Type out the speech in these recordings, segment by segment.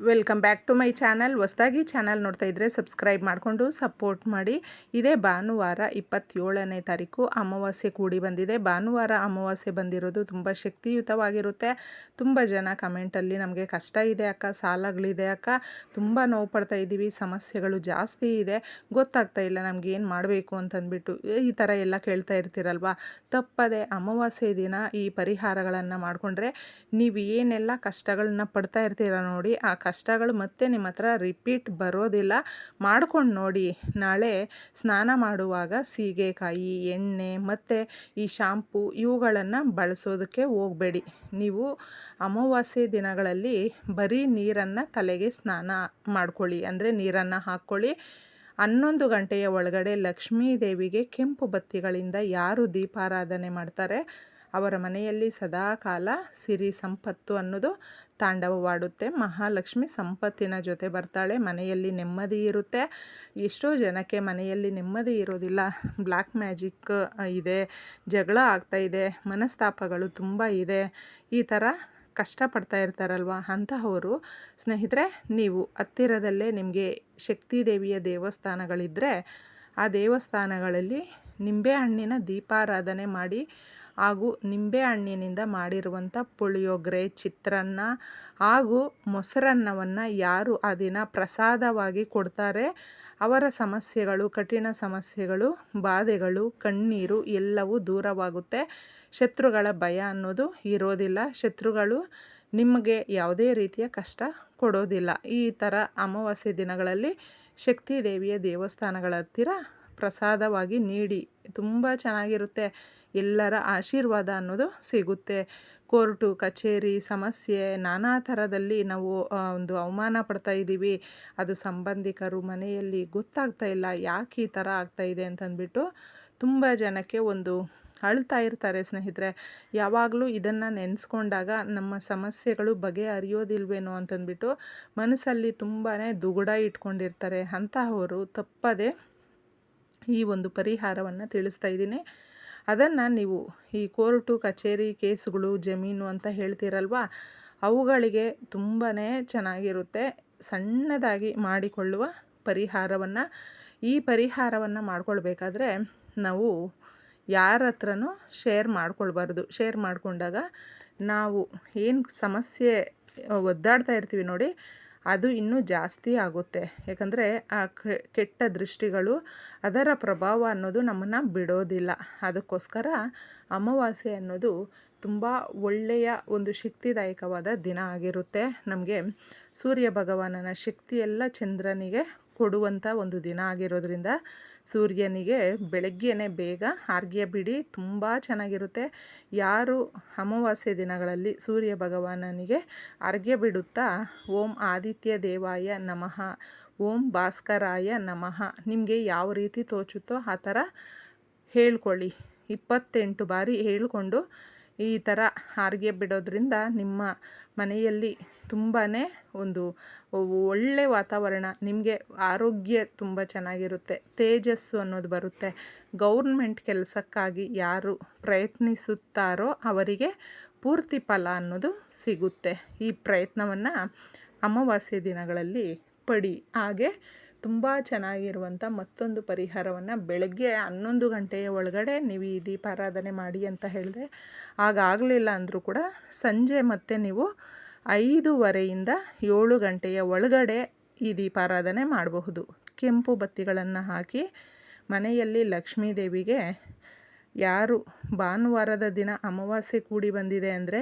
Welcome back to my channel. ಹೊಸದಾಗಿ channel ನೋಡ್ತಾ ಇದ್ದರೆ ಸಬ್ಸ್ಕ್ರೈಬ್ ಮಾಡಿಕೊಂಡು ಸಪೋರ್ಟ್ ಮಾಡಿ. ಇದೇ ಭಾನುವಾರ ಇಪ್ಪತ್ತೇಳನೇ ತಾರೀಕು ಅಮಾವಾಸ್ಯೆ ಕೂಡಿ ಬಂದಿದೆ. ಭಾನುವಾರ ಅಮಾವಾಸ್ಯೆ ಬಂದಿರೋದು ತುಂಬ ಶಕ್ತಿಯುತವಾಗಿರುತ್ತೆ. ತುಂಬ ಜನ ಕಮೆಂಟಲ್ಲಿ ನಮಗೆ ಕಷ್ಟ ಇದೆ ಅಕ್ಕ, ಸಾಲಗಳಿದೆ ಅಕ್ಕ. ತುಂಬ ನೋವು ಪಡ್ತಾ ಇದ್ದೀವಿ, ಸಮಸ್ಯೆಗಳು ಜಾಸ್ತಿ ಇದೆ. ಗೊತ್ತಾಗ್ತಾ ಇಲ್ಲ ನಮ್ಗೆ ಏನು ಮಾಡಬೇಕು ಅಂತಂದ್ಬಿಟ್ಟು. ಈ ಥರ ಎಲ್ಲ ಕೇಳ್ತಾ ಇರ್ತೀರಲ್ವ? ತಪ್ಪದೆ ಅಮಾವಾಸ್ಯೆ ದಿನ ಈ ಪರಿಹಾರಗಳನ್ನು ಮಾಡಿಕೊಂಡ್ರೆ ನೀವು ಏನೆಲ್ಲ ಕಷ್ಟಗಳನ್ನ ಪಡ್ತಾ ಇರ್ತೀರ ನೋಡಿ ಆ ಕಷ್ಟಗಳು ಮತ್ತೆ ನಿಮ್ಮ ಹತ್ರ ರಿಪೀಟ್ ಬರೋದಿಲ್ಲ. ಮಾಡ್ಕೊಂಡು ನೋಡಿ. ನಾಳೆ ಸ್ನಾನ ಮಾಡುವಾಗ ಸೀಗೆಕಾಯಿ, ಎಣ್ಣೆ ಮತ್ತು ಈ ಶಾಂಪು ಇವುಗಳನ್ನು ಬಳಸೋದಕ್ಕೆ ಹೋಗಬೇಡಿ. ನೀವು ಅಮಾವಾಸ್ಯೆ ದಿನಗಳಲ್ಲಿ ಬರೀ ನೀರನ್ನು ತಲೆಗೆ ಸ್ನಾನ ಮಾಡ್ಕೊಳ್ಳಿ. ಅಂದರೆ ನೀರನ್ನು ಹಾಕ್ಕೊಳ್ಳಿ. ಹನ್ನೊಂದು ಗಂಟೆಯ ಒಳಗಡೆ ಲಕ್ಷ್ಮೀ ದೇವಿಗೆ ಕೆಂಪು ಬತ್ತಿಗಳಿಂದ ಯಾರು ದೀಪಾರಾಧನೆ ಮಾಡ್ತಾರೆ? ಅವರ ಮನೆಯಲ್ಲಿ ಸದಾಕಾಲ ಸಿರಿ ಸಂಪತ್ತು ಅನ್ನೋದು ತಾಂಡವವಾಡುತ್ತೆ. ಮಹಾಲಕ್ಷ್ಮಿ ಸಂಪತ್ತಿನ ಜೊತೆ ಬರ್ತಾಳೆ. ಮನೆಯಲ್ಲಿ ನೆಮ್ಮದಿ ಇರುತ್ತೆ. ಎಷ್ಟೋ ಜನಕ್ಕೆ ಮನೆಯಲ್ಲಿ ನೆಮ್ಮದಿ ಇರೋದಿಲ್ಲ. ಬ್ಲ್ಯಾಕ್ ಮ್ಯಾಜಿಕ್ ಇದೆ. ಜಗಳ ಆಗ್ತಾ ಇದೆ. ಮನಸ್ತಾಪಗಳು ತುಂಬ ಇದೆ. ಈ ಥರ ಕಷ್ಟಪಡ್ತಾ ಇರ್ತಾರಲ್ವ? ಅಂತಹವರು ಸ್ನೇಹಿತರೆ, ನೀವು ಹತ್ತಿರದಲ್ಲೇ ನಿಮಗೆ ಶಕ್ತಿದೇವಿಯ ದೇವಸ್ಥಾನಗಳಿದ್ದರೆ ಆ ದೇವಸ್ಥಾನಗಳಲ್ಲಿ ನಿಂಬೆಹಣ್ಣಿನ ದೀಪಾರಾಧನೆ ಮಾಡಿ ಹಾಗೂ ನಿಂಬೆಹಣ್ಣಿನಿಂದ ಮಾಡಿರುವಂಥ ಪುಳಿಯೋಗರೆ ಚಿತ್ರಾನ್ನ ಹಾಗೂ ಮೊಸರನ್ನವನ್ನು ಯಾರು ಆ ದಿನ ಪ್ರಸಾದವಾಗಿ ಕೊಡ್ತಾರೆ? ಅವರ ಸಮಸ್ಯೆಗಳು, ಕಠಿಣ ಸಮಸ್ಯೆಗಳು, ಬಾಧೆಗಳು, ಕಣ್ಣೀರು ಎಲ್ಲವೂ ದೂರವಾಗುತ್ತೆ. ಶತ್ರುಗಳ ಭಯ ಅನ್ನೋದು ಇರೋದಿಲ್ಲ. ಶತ್ರುಗಳು ನಿಮಗೆ ಯಾವುದೇ ರೀತಿಯ ಕಷ್ಟ ಕೊಡೋದಿಲ್ಲ. ಈ ಥರ ಅಮಾವಾಸ್ಯೆ ದಿನಗಳಲ್ಲಿ ಶಕ್ತಿ ದೇವಿಯ ದೇವಸ್ಥಾನಗಳ ಹತ್ತಿರ ಪ್ರಸಾದವಾಗಿ ನೀಡಿ ತುಂಬ ಚೆನ್ನಾಗಿರುತ್ತೆ. ಎಲ್ಲರ ಆಶೀರ್ವಾದ ಅನ್ನೋದು ಸಿಗುತ್ತೆ. ಕೋರ್ಟು, ಕಚೇರಿ, ಸಮಸ್ಯೆ, ನಾನಾ ಥರದಲ್ಲಿ ನಾವು ಒಂದು ಅವಮಾನ ಪಡ್ತಾ ಇದ್ದೀವಿ. ಅದು ಸಂಬಂಧಿಕರು ಮನೆಯಲ್ಲಿ ಗೊತ್ತಾಗ್ತಾ ಇಲ್ಲ, ಯಾಕೆ ಈ ಥರ ಆಗ್ತಾಯಿದೆ ಅಂತಂದ್ಬಿಟ್ಟು ತುಂಬ ಜನಕ್ಕೆ ಒಂದು ಅಳ್ತಾ ಇರ್ತಾರೆ ಸ್ನೇಹಿತರೆ. ಯಾವಾಗಲೂ ಇದನ್ನು ನೆನೆಸ್ಕೊಂಡಾಗ ನಮ್ಮ ಸಮಸ್ಯೆಗಳು ಬಗೆಹರಿಯೋದಿಲ್ವೇನೋ ಅಂತಂದ್ಬಿಟ್ಟು ಮನಸ್ಸಲ್ಲಿ ತುಂಬಾ ದುಗುಡ ಇಟ್ಕೊಂಡಿರ್ತಾರೆ. ಅಂತಹವರು ತಪ್ಪದೆ ಈ ಒಂದು ಪರಿಹಾರವನ್ನು ತಿಳಿಸ್ತಾ ಇದ್ದೀನಿ. ಅದನ್ನು ನೀವು ಈ ಕೋರ್ಟು, ಕಚೇರಿ ಕೇಸುಗಳು, ಜಮೀನು ಅಂತ ಹೇಳ್ತೀರಲ್ವ, ಅವುಗಳಿಗೆ ತುಂಬಾ ಚೆನ್ನಾಗಿರುತ್ತೆ. ಸಣ್ಣದಾಗಿ ಮಾಡಿಕೊಳ್ಳುವ ಪರಿಹಾರವನ್ನು. ಈ ಪರಿಹಾರವನ್ನು ಮಾಡ್ಕೊಳ್ಬೇಕಾದ್ರೆ ನಾವು ಯಾರ ಹತ್ರನೂ ಶೇರ್ ಮಾಡ್ಕೊಳ್ಬಾರ್ದು. ಶೇರ್ ಮಾಡಿಕೊಂಡಾಗ ನಾವು ಏನು ಸಮಸ್ಯೆ, ಒದ್ದಾಡ್ತಾ ಇರ್ತೀವಿ ನೋಡಿ ಅದು ಇನ್ನೂ ಜಾಸ್ತಿ ಆಗುತ್ತೆ. ಯಾಕಂದರೆ ಆ ಕೆಟ್ಟ ದೃಷ್ಟಿಗಳು ಅದರ ಪ್ರಭಾವ ಅನ್ನೋದು ನಮ್ಮನ್ನು ಬಿಡೋದಿಲ್ಲ. ಅದಕ್ಕೋಸ್ಕರ ಅಮಾವಾಸ್ಯೆ ಅನ್ನೋದು ತುಂಬ ಒಳ್ಳೆಯ ಒಂದು ಶಕ್ತಿದಾಯಕವಾದ ದಿನ ಆಗಿರುತ್ತೆ. ನಮಗೆ ಸೂರ್ಯ ಭಗವಾನನ ಶಕ್ತಿಯೆಲ್ಲ ಚಂದ್ರನಿಗೆ ಕೊಡುವಂಥ ಒಂದು ದಿನ ಆಗಿರೋದ್ರಿಂದ ಸೂರ್ಯನಿಗೆ ಬೆಳಗ್ಗೆನೇ ಬೇಗ ಆರ್ಗ್ಯ ಬಿಡಿ ತುಂಬ ಚೆನ್ನಾಗಿರುತ್ತೆ. ಯಾರು ಅಮಾವಾಸ್ಯೆ ದಿನಗಳಲ್ಲಿ ಸೂರ್ಯ ಭಗವಾನನಿಗೆ ಅರ್ಘ್ಯ ಬಿಡುತ್ತಾ ಓಂ ಆದಿತ್ಯ ದೇವಾಯ ನಮಃ, ಓಂ ಭಾಸ್ಕರಾಯ ನಮಃ ನಿಮಗೆ ಯಾವ ರೀತಿ ತೋಚುತ್ತೋ ಆ ಥರ ಹೇಳ್ಕೊಳ್ಳಿ. ಇಪ್ಪತ್ತೆಂಟು ಬಾರಿ ಹೇಳಿಕೊಂಡು ಈ ಥರ ಹಾರಿಗೆ ಬಿಡೋದ್ರಿಂದ ನಿಮ್ಮ ಮನೆಯಲ್ಲಿ ತುಂಬಾ ಒಂದು ಒಳ್ಳೆ ವಾತಾವರಣ, ನಿಮಗೆ ಆರೋಗ್ಯ ತುಂಬ ಚೆನ್ನಾಗಿರುತ್ತೆ. ತೇಜಸ್ಸು ಅನ್ನೋದು ಬರುತ್ತೆ. ಗೌರ್ಮೆಂಟ್ ಕೆಲಸಕ್ಕಾಗಿ ಯಾರು ಪ್ರಯತ್ನಿಸುತ್ತಾರೋ ಅವರಿಗೆ ಪೂರ್ತಿ ಫಲ ಅನ್ನೋದು ಸಿಗುತ್ತೆ. ಈ ಪ್ರಯತ್ನವನ್ನು ಅಮಾವಾಸ್ಯೆ ದಿನಗಳಲ್ಲಿ ಪಡಿ. ಹಾಗೆ ತುಂಬ ಚೆನ್ನಾಗಿರುವಂಥ ಮತ್ತೊಂದು ಪರಿಹಾರವನ್ನು ಬೆಳಗ್ಗೆ ಹನ್ನೊಂದು ಗಂಟೆಯ ಒಳಗಡೆ ನೀವು ಈ ದೀಪಾರಾಧನೆ ಮಾಡಿ ಅಂತ ಹೇಳಿದೆ ಆಗಾಗಲಿಲ್ಲ ಅಂದರೂ ಕೂಡ ಸಂಜೆ ಮತ್ತೆ ನೀವು ಐದೂವರೆಯಿಂದ ಏಳು ಗಂಟೆಯ ಒಳಗಡೆ ಈ ದೀಪಾರಾಧನೆ ಮಾಡಬಹುದು. ಕೆಂಪು ಬತ್ತಿಗಳನ್ನು ಹಾಕಿ ಮನೆಯಲ್ಲಿ ಲಕ್ಷ್ಮೀ ದೇವಿಗೆ ಯಾರು ಭಾನುವಾರದ ದಿನ ಅಮಾವಾಸ್ಯೆ ಕೂಡಿ ಬಂದಿದೆ ಅಂದರೆ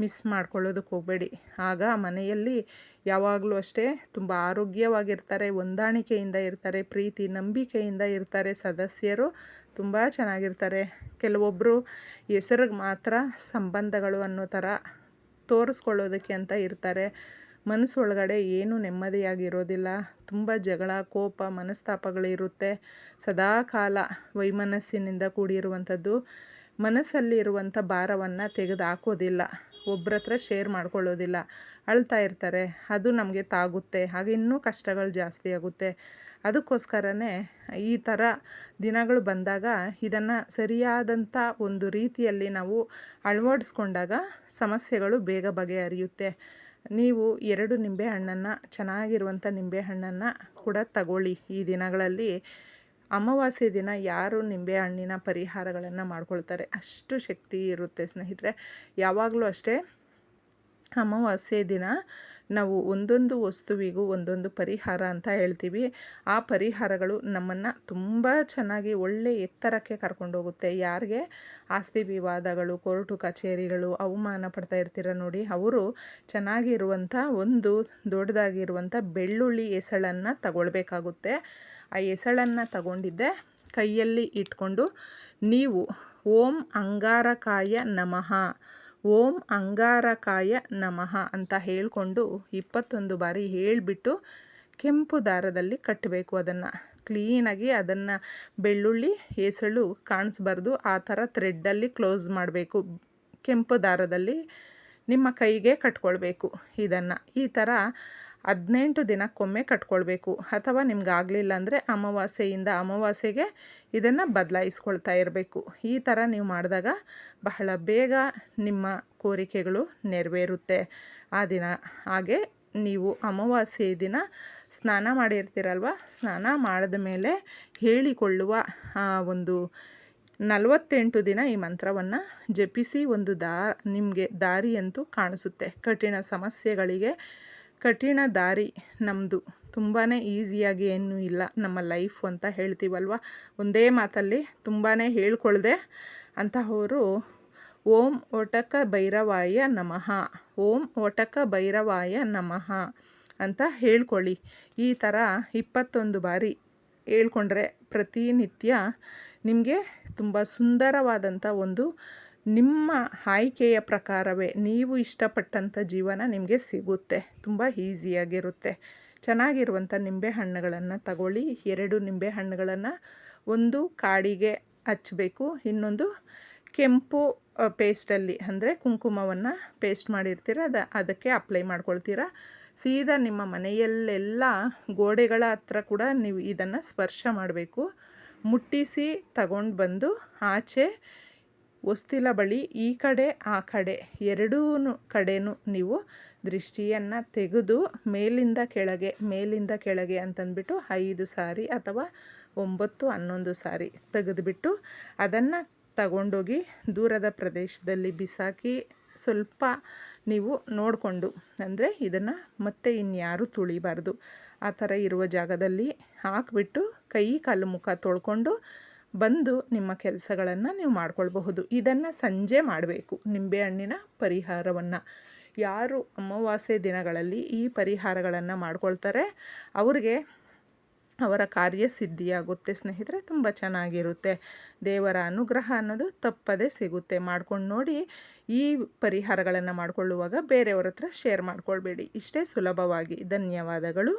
ಮಿಸ್ ಮಾಡ್ಕೊಳ್ಳೋದಕ್ಕೆ ಹೋಗಬೇಡಿ. ಆಗ ಮನೆಯಲ್ಲಿ ಯಾವಾಗಲೂ ಅಷ್ಟೇ ತುಂಬ ಆರೋಗ್ಯವಾಗಿರ್ತಾರೆ, ಹೊಂದಾಣಿಕೆಯಿಂದ ಇರ್ತಾರೆ, ಪ್ರೀತಿ, ನಂಬಿಕೆಯಿಂದ ಇರ್ತಾರೆ ಸದಸ್ಯರು ತುಂಬ ಚೆನ್ನಾಗಿರ್ತಾರೆ. ಕೆಲವೊಬ್ಬರು ಹೆಸರಿಗೆ ಮಾತ್ರ ಸಂಬಂಧಗಳು ಅನ್ನೋ ಥರ ತೋರಿಸ್ಕೊಳ್ಳೋದಕ್ಕೆ ಅಂತ ಇರ್ತಾರೆ. ಮನಸ್ಸೊಳಗಡೆ ಏನೂ ನೆಮ್ಮದಿಯಾಗಿರೋದಿಲ್ಲ. ತುಂಬ ಜಗಳ, ಕೋಪ, ಮನಸ್ತಾಪಗಳಿರುತ್ತೆ. ಸದಾ ಕಾಲ ವೈಮನಸ್ಸಿನಿಂದ ಕೂಡಿರುವಂಥದ್ದು, ಮನಸ್ಸಲ್ಲಿರುವಂಥ ಭಾರವನ್ನು ತೆಗೆದು ಹಾಕೋದಿಲ್ಲ ಒಬ್ಬರ ಹತ್ರ ಶೇರ್ ಮಾಡ್ಕೊಳ್ಳೋದಿಲ್ಲ. ಅಳ್ತಾ ಇರ್ತಾರೆ. ಅದು ನಮಗೆ ತಾಗುತ್ತೆ. ಹಾಗೆ ಇನ್ನೂ ಕಷ್ಟಗಳು ಜಾಸ್ತಿ ಆಗುತ್ತೆ. ಅದಕ್ಕೋಸ್ಕರನೇ ಈ ಥರ ದಿನಗಳು ಬಂದಾಗ ಇದನ್ನು ಸರಿಯಾದಂಥ ಒಂದು ರೀತಿಯಲ್ಲಿ ನಾವು ಅಳವಡಿಸ್ಕೊಂಡಾಗ ಸಮಸ್ಯೆಗಳು ಬೇಗ ಬಗೆಹರಿಯುತ್ತೆ. ನೀವು ಎರಡು ನಿಂಬೆಹಣ್ಣನ್ನು ಚೆನ್ನಾಗಿರುವಂಥ ನಿಂಬೆಹಣ್ಣನ್ನು ಕೂಡ ತಗೊಳ್ಳಿ ಈ ದಿನಗಳಲ್ಲಿ. ಅಮಾವಾಸ್ಯೆ ದಿನ ಯಾರು ನಿಂಬೆಹಣ್ಣಿನ ಪರಿಹಾರಗಳನ್ನು ಮಾಡ್ಕೊಳ್ತಾರೆ. ಅಷ್ಟು ಶಕ್ತಿ ಇರುತ್ತೆ ಸ್ನೇಹಿತರೆ. ಯಾವಾಗಲೂ ಅಷ್ಟೇ. ಅಮಾವಾಸ್ಯೆ ದಿನ ನಾವು ಒಂದೊಂದು ವಸ್ತುವಿಗೂ ಒಂದೊಂದು ಪರಿಹಾರ ಅಂತ ಹೇಳ್ತೀವಿ. ಆ ಪರಿಹಾರಗಳು ನಮ್ಮನ್ನು ತುಂಬ ಚೆನ್ನಾಗಿ ಒಳ್ಳೆ ಎತ್ತರಕ್ಕೆ ಕರ್ಕೊಂಡೋಗುತ್ತೆ ಯಾರಿಗೆ? ಆಸ್ತಿ ವಿವಾದಗಳು, ಕೋರ್ಟು ಕಚೇರಿಗಳು, ಅವಮಾನ ಪಡ್ತಾ ಇರ್ತೀರ ನೋಡಿ, ಅವರು ಚೆನ್ನಾಗಿರುವಂಥ ಒಂದು ದೊಡ್ಡದಾಗಿರುವಂಥ ಬೆಳ್ಳುಳ್ಳಿ ಎಸಳನ್ನು ತಗೊಳ್ಬೇಕಾಗುತ್ತೆ. ಆ ಎಸಳನ್ನು ತಗೊಂಡಿದ್ದೆ, ಕೈಯಲ್ಲಿ ಇಟ್ಕೊಂಡು, ನೀವು ಓಂ ಅಂಗಾರಕಾಯ ನಮಃ ಓಂ ಅಂಗಾರಕಾಯ ನಮಃ ಅಂತ ಹೇಳಿಕೊಂಡು ಇಪ್ಪತ್ತೊಂದು ಬಾರಿ ಹೇಳಿಬಿಟ್ಟು ಕೆಂಪು ದಾರದಲ್ಲಿ ಕಟ್ಟಬೇಕು ಅದನ್ನು. ಕ್ಲೀನಾಗಿ ಅದನ್ನು ಬೆಳ್ಳುಳ್ಳಿ, ಹೆಸಳು ಕಾಣಿಸ್ಬಾರ್ದು. ಆ ಥರ ಥ್ರೆಡ್ಡಲ್ಲಿ ಕ್ಲೋಸ್ ಮಾಡಬೇಕು. ಕೆಂಪು ದಾರದಲ್ಲಿ ನಿಮ್ಮ ಕೈಗೆ ಕಟ್ಕೊಳ್ಬೇಕು ಇದನ್ನು. ಈ ಥರ ಹದಿನೆಂಟು ದಿನಕ್ಕೊಮ್ಮೆ ಕಟ್ಕೊಳ್ಬೇಕು. ಅಥವಾ ನಿಮ್ಗೆ ಆಗಲಿಲ್ಲ ಅಂದರೆ ಅಮಾವಾಸ್ಯೆಯಿಂದ ಅಮಾವಾಸ್ಯೆಗೆ ಇದನ್ನು ಬದಲಾಯಿಸ್ಕೊಳ್ತಾ ಇರಬೇಕು. ಈ ಥರ ನೀವು ಮಾಡಿದಾಗ ಬಹಳ ಬೇಗ ನಿಮ್ಮ ಕೋರಿಕೆಗಳು ನೆರವೇರುತ್ತೆ. ಆ ದಿನ ಹಾಗೆ ನೀವು ಅಮಾವಾಸ್ಯೆ ದಿನ ಸ್ನಾನ ಮಾಡಿರ್ತೀರಲ್ವ? ಸ್ನಾನ ಮಾಡಿದ ಮೇಲೆ ಹೇಳಿಕೊಳ್ಳುವ ಒಂದು ನಲವತ್ತೆಂಟು ದಿನ ಈ ಮಂತ್ರವನ್ನು ಜಪಿಸಿ ಒಂದು ದಾ, ನಿಮಗೆ ದಾರಿಯಂತೂ ಕಾಣಿಸುತ್ತೆ. ಕಠಿಣ ಸಮಸ್ಯೆಗಳಿಗೆ ಕಠಿಣ ದಾರಿ ನಮ್ಮದು ತುಂಬಾ ಈಸಿಯಾಗಿ ಏನೂ ಇಲ್ಲ ನಮ್ಮ ಲೈಫ್ ಅಂತ ಹೇಳ್ತೀವಲ್ವ? ಒಂದೇ ಮಾತಲ್ಲಿ ತುಂಬಾ ಹೇಳ್ಕೊಳ್ದೆ. ಅಂತಹವರು, ಓಂ ಓಟಕ ಭೈರವಾಯ ನಮಃ, ಓಂ ಓಟಕ ಭೈರವಾಯ ನಮಃ ಅಂತ ಹೇಳ್ಕೊಳ್ಳಿ. ಈ ಥರ ಇಪ್ಪತ್ತೊಂದು ಬಾರಿ ಹೇಳ್ಕೊಂಡ್ರೆ ಪ್ರತಿನಿತ್ಯ ನಿಮಗೆ ತುಂಬ ಸುಂದರವಾದಂಥ ಒಂದು ನಿಮ್ಮ ಆಯ್ಕೆಯ ಪ್ರಕಾರವೇ ನೀವು ಇಷ್ಟಪಟ್ಟಂಥ ಜೀವನ ನಿಮಗೆ ಸಿಗುತ್ತೆ. ತುಂಬ ಈಸಿಯಾಗಿರುತ್ತೆ. ಚೆನ್ನಾಗಿರುವಂಥ ನಿಂಬೆ ಹಣ್ಣುಗಳನ್ನು ತಗೊಳ್ಳಿ. ಎರಡು ನಿಂಬೆ ಹಣ್ಣುಗಳನ್ನು ಒಂದು ಕಾಡಿಗೆ ಹಚ್ಚಬೇಕು. ಇನ್ನೊಂದು ಕೆಂಪು ಪೇಸ್ಟಲ್ಲಿ ಅಂದರೆ ಕುಂಕುಮವನ್ನು ಪೇಸ್ಟ್ ಮಾಡಿರ್ತೀರ, ಅದು, ಅದಕ್ಕೆ ಅಪ್ಲೈ ಮಾಡ್ಕೊಳ್ತೀರ. ಸೀದಾ ನಿಮ್ಮ ಮನೆಯಲ್ಲೆಲ್ಲ ಗೋಡೆಗಳ ಹತ್ರ ಕೂಡ ನೀವು ಇದನ್ನು ಸ್ಪರ್ಶ ಮಾಡಬೇಕು. ಮುಟ್ಟಿಸಿ ತಗೊಂಡು ಬಂದು ಆಚೆ ಹೊಸ್ತಿಲ ಬಳಿ ಈ ಕಡೆ, ಆ ಕಡೆ, ಎರಡೂ ಕಡೆನೂ ನೀವು ದೃಷ್ಟಿಯನ್ನು ತೆಗೆದು ಮೇಲಿಂದ ಕೆಳಗೆ ಮೇಲಿಂದ ಕೆಳಗೆ ಅಂತಂದ್ಬಿಟ್ಟು ಐದು ಸಾರಿ ಅಥವಾ ಒಂಬತ್ತು, ಹನ್ನೊಂದು ಸಾರಿ ತೆಗೆದುಬಿಟ್ಟು ಅದನ್ನು ತಗೊಂಡೋಗಿ ದೂರದ ಪ್ರದೇಶದಲ್ಲಿ ಬಿಸಾಕಿ ಸ್ವಲ್ಪ ನೀವು ನೋಡಿಕೊಂಡು, ಅಂದರೆ ಇದನ್ನು ಮತ್ತೆ ಇನ್ಯಾರೂ ತುಳಿಬಾರ್ದು. ಆ ಥರ ಇರುವ ಜಾಗದಲ್ಲಿ ಹಾಕಿಬಿಟ್ಟು ಕೈ ಕಾಲು ಮುಖ ತೊಳ್ಕೊಂಡು ಬಂದು ನಿಮ್ಮ ಕೆಲಸಗಳನ್ನು ನೀವು ಮಾಡ್ಕೊಳ್ಬಹುದು. ಇದನ್ನು ಸಂಜೆ ಮಾಡಬೇಕು. ನಿಂಬೆಹಣ್ಣಿನ ಪರಿಹಾರವನ್ನು. ಯಾರು ಅಮಾವಾಸ್ಯೆ ದಿನಗಳಲ್ಲಿ ಈ ಪರಿಹಾರಗಳನ್ನು ಮಾಡ್ಕೊಳ್ತಾರೆ, ಅವ್ರಿಗೆ ಅವರ ಕಾರ್ಯ ಸಿದ್ಧಿಯಾಗುತ್ತೆ. ಸ್ನೇಹಿತರೆ, ತುಂಬ ಚೆನ್ನಾಗಿರುತ್ತೆ. ದೇವರ ಅನುಗ್ರಹ ಅನ್ನೋದು ತಪ್ಪದೇ ಸಿಗುತ್ತೆ. ಮಾಡ್ಕೊಂಡು ನೋಡಿ ಈ ಪರಿಹಾರಗಳನ್ನು ಮಾಡಿಕೊಳ್ಳುವಾಗ ಬೇರೆಯವ್ರ ಹತ್ರ ಶೇರ್ ಮಾಡ್ಕೊಳ್ಬೇಡಿ. ಇಷ್ಟೇ ಸುಲಭವಾಗಿ. ಧನ್ಯವಾದಗಳು.